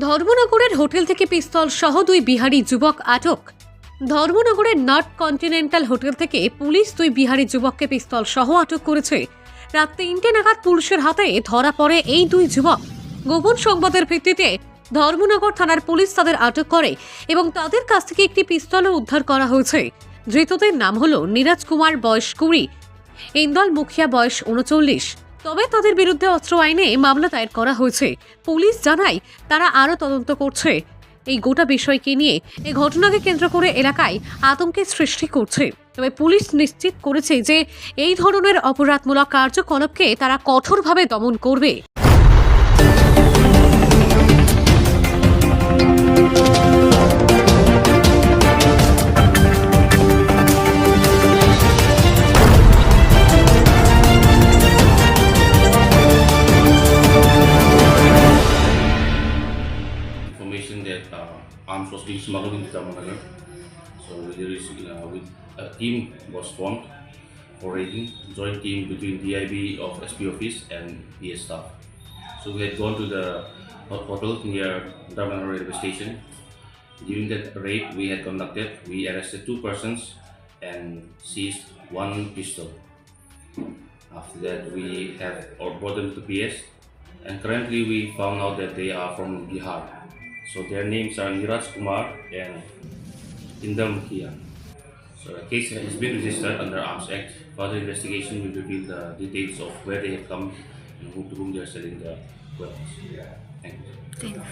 ধর্মনগরের hotel থেকে পিস্তল সহ দুই বিহারি যুবক আটক। ধর্মনগরের নর্থ কন্টিনেন্টাল হোটেল থেকে পুলিশ দুই বিহারি যুবককে পিস্তল সহ আটক করেছে। রাত তিনটে নাগাদ পুলিশের হাতে ধরা পড়ে এই দুই যুবক। গোপন সংবাদের ভিত্তিতে ধর্মনগর থানার পুলিশ তাদের আটক করে এবং তাদের কাছ থেকে একটি পিস্তলও উদ্ধার করা হয়েছে। ধৃতদের নাম হল নীরাজ কুমার, বয়স কুড়ি। ইন্দল মুখিয়া, বয়স উনচল্লিশ। তবে তাদের বিরুদ্ধে অস্ত্র আইনে মামলা দায়ের করা হয়েছে। পুলিশ জানায় তারা আরও তদন্ত করছে। এই গোটা বিষয়কে নিয়ে এই ঘটনাকে কেন্দ্র করে এলাকায় আতঙ্কের সৃষ্টি করছে। তবে পুলিশ নিশ্চিত করেছে যে এই ধরনের অপরাধমূলক কার্যকলাপকে তারা কঠোরভাবে দমন করবে। Information that uh, arms was being smuggled into Tamil So there is, uh, with, a team was formed for raiding, joint team between DIB of SP office and PS staff. So we had gone to the hot hotel near Darman railway station. During that raid we had conducted, we arrested two persons and seized one pistol. After that, we have brought them to PS, and currently we found out that they are from Bihar. So their names are Niraj Kumar and Indam Mukhiya. So the case has been registered under Arms Act. Further investigation will reveal the details of where they have come and who, to whom they are selling the weapons. Thank you.